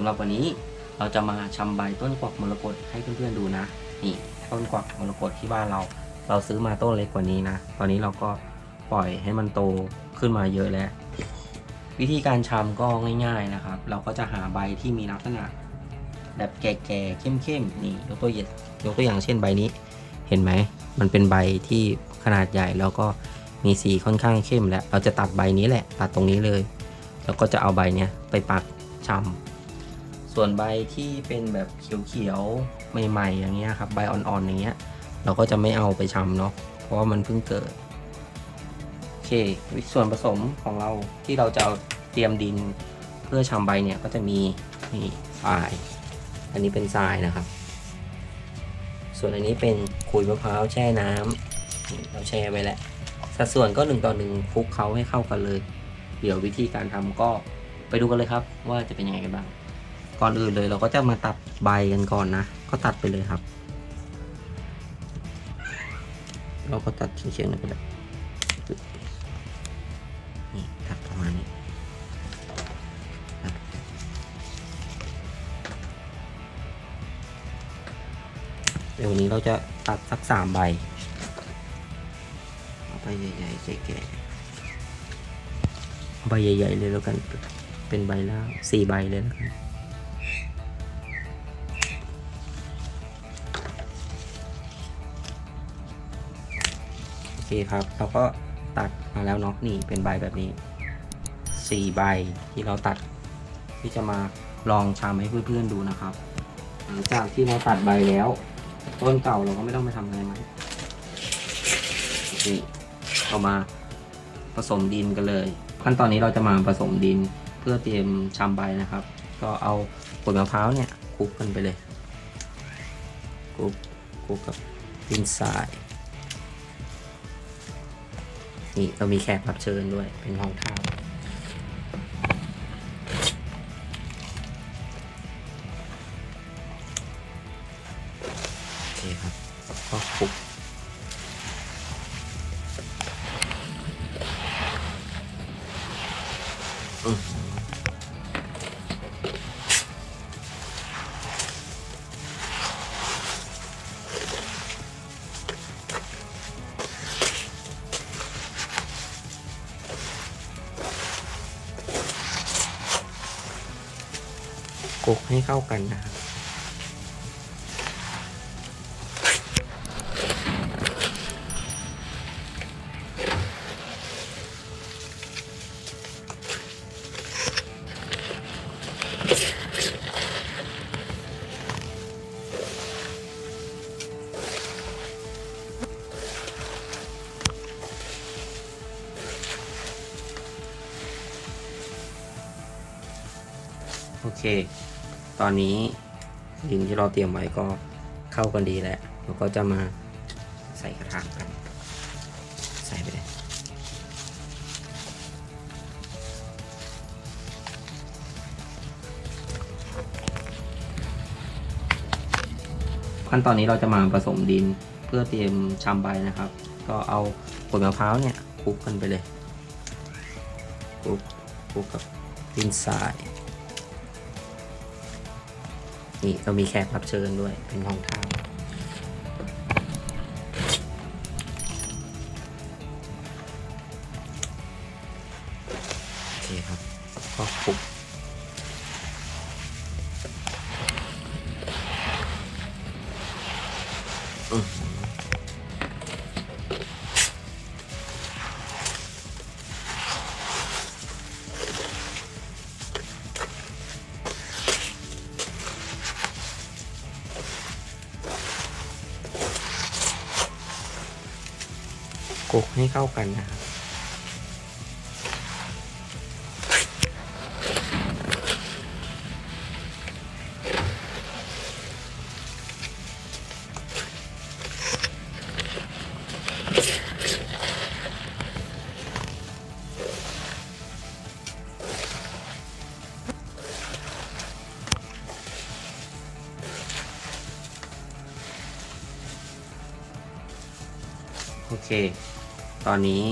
สำหรับวันนี้เราจะมาชำใบต้นกวักมรกตให้เพื่อนๆดูนะ นี่ต้นกวักมรกตที่บ้านเรา เราซื้อมาต้นเล็กกว่านี้นะ ตอนนี้เราก็ปล่อยให้มันโตขึ้นมาเยอะแล้ว วิธีการชำก็ง่าย ๆนะครับ เราก็จะหาใบที่มีลักษณะ แบบแก่ๆเข้มๆนี่ยกตัวอย่างยกตัวอย่างเช่นใบนี้ เห็นไหมมันเป็นใบที่ขนาดใหญ่แล้วก็มีสีค่อนข้างเข้มแล้วเราจะตัดใบนี้แหละ ตัดตรงนี้เลย แล้วก็จะเอาใบเนี้ยไปปักชำ ส่วนใบที่เป็นแบบเขียวๆใหม่ๆอย่างเงี้ยครับใบอ่อนๆอย่างเงี้ย เราก็จะไม่เอาไปชำเนาะเพราะว่ามันเพิ่งเกิดโอเคส่วนผสมของเราที่เราจะเาเตรียมดินเพื่อชำใบเนี่ยก็จะมีนี่ทราย อันนี้เป็นทรายนะครับ ส่วนอันนี้เป็นขุยมะพร้าวแช่น้ำเราแช่ไว้แล้วสัดส่วนก็หนึ่งต่อหนึ่งคลุกเขาให้เข้ากันเลย เดี๋ยววิธีการทำก็ไปดูกันเลยครับว่าจะเป็นยังไงกันบ้าง ก่อนอื่นเลยเราก็จะมาตัดใบกันก่อนนะ ก็ตัดไปเลยครับ เราก็ตัดเฉียงๆนะก็ได้นี่ตัดประมาณนี้เดี๋ยววันนี้เราจะตัดสักสามใบเอาใบใหญ่ๆแก่ๆใบใหญ่ๆเลยแล้วกันเป็นใบละสี่ใบเลยแล้วกัน เคครับ เราก็ตัดมาแล้วเนาะนี่เป็นใบแบบนี้สี่ใบที่เราตัดที่จะมาลองชามให้เพื่อนๆดูนะครับ หลังจากที่เราตัดใบแล้ว ต้นเก่าเราก็ไม่ต้องไปทำอะไรมันนี่เอามาผสมดินกันเลย ขั้นตอนนี้เราจะมาผสมดินเพื่อเตรียมชำใบนะครับ ก็เอาผลมะพร้าวเนี่ยคลุกกันไปเลยคลุกคลุกกับดินทราย นี่เรามีแขกรับเชิญด้วย เป็นห้องท่าโอเคครับก็คลุ ลุกให้เข้ากันนะครับโอเค ตอนนี้ดินที่เราเตรียมไว้ก็เข้ากันดีแล้วเราก็จะมาใส่กระถางกัน ใส่ไปเลยขั้นตอนนี้เราจะมาผสมดินเพื่อเตรียมชำใบนะครับ ก็เอาผลมะพร้าวเนี่ยคลุกกันไปเลยคลุกคลุกกับดินทราย นี่เรามีแขกรับเชิญด้วยเป็นห้องท่าโคลุกให้เข้ากันนะครับโอเค ตอนนี้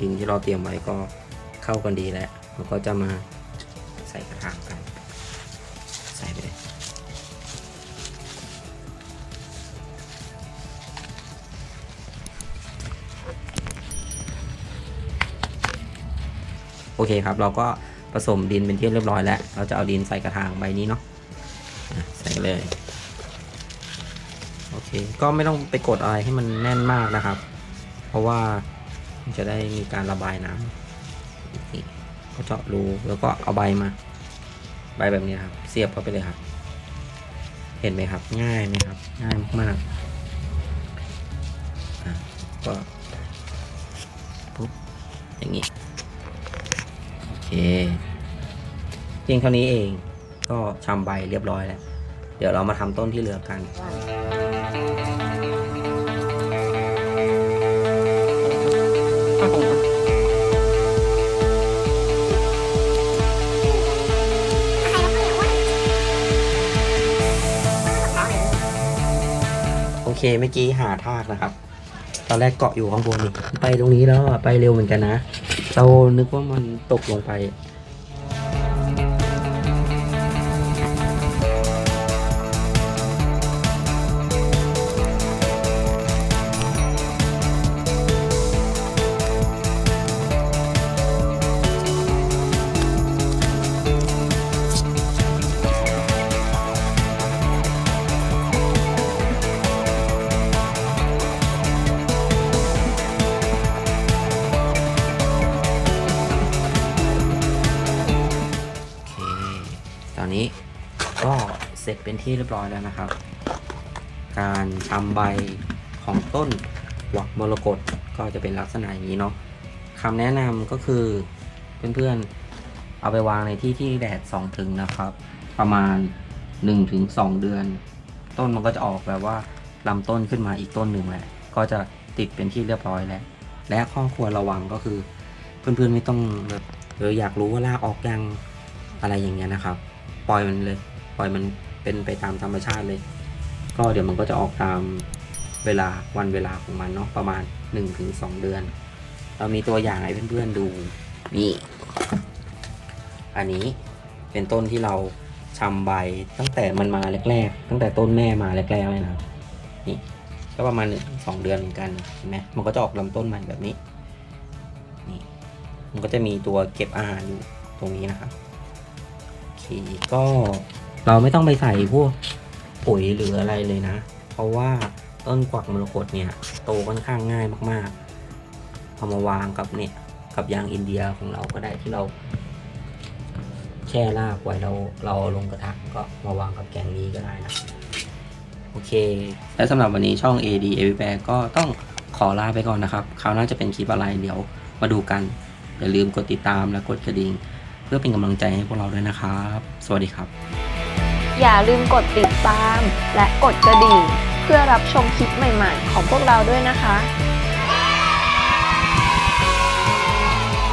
ดินที่เราเตรียมไว้ก็เข้ากันดีแล้วเราก็จะมาใส่กระถางกัน ใส่ไปเลยโอเคครับเราก็ผสมดินเป็นที่เรียบร้อยแล้ว เราจะเอาดินใส่กระถางใบนี้เนาะใส่เลย โอเค ก็ไม่ต้องไปกดอะไรให้มันแน่นมากนะครับ เพราะว่าจะได้มีการระบายน้ำก็เจาะรูแล้วก็เอาใบมา ใบแบบนี้ครับ เสียบเข้าไปเลยครับ เห็นไหมครับ ง่ายไหมครับ ง่ายมากๆก็ปุ๊บอย่างนี้โอเคเพียงเท่านี้เองก็ชำใบเรียบร้อยแล้ว เดี๋ยวเรามาทำต้นที่เหลือกัน โอเคเมื่อกี้หาทากนะครับ ตอนแรกเกาะอยู่ข้างบนไปตรงนี้แล้วอะไปเร็วเหมือนกันนะ เรานึกว่ามันตกลงไป ร็จเป็นที่เรียบร้อยแล้วนะครับ การทำใบของต้นหวักมรกตก็จะเป็นลักษณะอย่างนี้เนาะคำแนะนำก็คือเพื่อนๆ เอาไปวางในที่ที่แดดส่องถึงนะครับ ประมาณ 1-2 เดือน ต้นมันก็จะออกแบบว่าลำต้นขึ้นมาอีกต้นหนึ่งแหละ ก็จะติดเป็นที่เรียบร้อยแล้ว และข้อควรระวังก็คือ เพื่อนๆไม่ต้องแบบเอออยากรู้ว่าลากออกยังอะไรอย่างเงี้ยนะครับ ปล่อยมันเลย ปล่อยมัน เป็นไปตามธรรมชาติเลย ก็เดี๋ยวมันก็จะออกตามเวลาวันเวลาของมันเนาะประมาณ 1-2 เดือน เรามีตัวอย่างให้เพื่อนๆดูนี่อันนี้เป็นต้นที่เราชำใบตั้งแต่มันมาแรกๆ ตั้งแต่ต้นแม่มาแรกๆเลยนะนี่ก็ประมาณหนึ่งสองเดือนเหมือนกันเห็นไหมมันก็จะออกลำต้นใหม่แบบนี้นี่มันก็จะมีตัวเก็บอาหารอยู่ตรงนี้นะครับโอเคก็ เราไม่ต้องไปใส่พวกปุ๋ยหรืออะไรเลยนะ เพราะว่าต้นกวักมรกตเนี่ย โตค่อนข้างง่ายมากๆเอามาวางกับเนี่ยกับยางอินเดียของเราก็ได้ที่เรา แช่รากไว้เราเราลงกระถางก็มาวางกับแกงนี้ก็ได้นะโอเค และสำหรับวันนี้ช่อง AD a v i b a r ก็ต้องขอลาไปก่อนนะครับคราวหน้าจะเป็นคลิปอะไรเดี๋ยวมาดูกัน อย่าลืมกดติดตามและกดกระดิ่ง เพื่อเป็นกำลังใจให้พวกเราด้วยนะครับ สวัสดีครับ อย่าลืมกดติดตาม และกดกระดิ่ง เพื่อรับชมคลิปใหม่ ๆ ของพวกเราด้วยนะคะ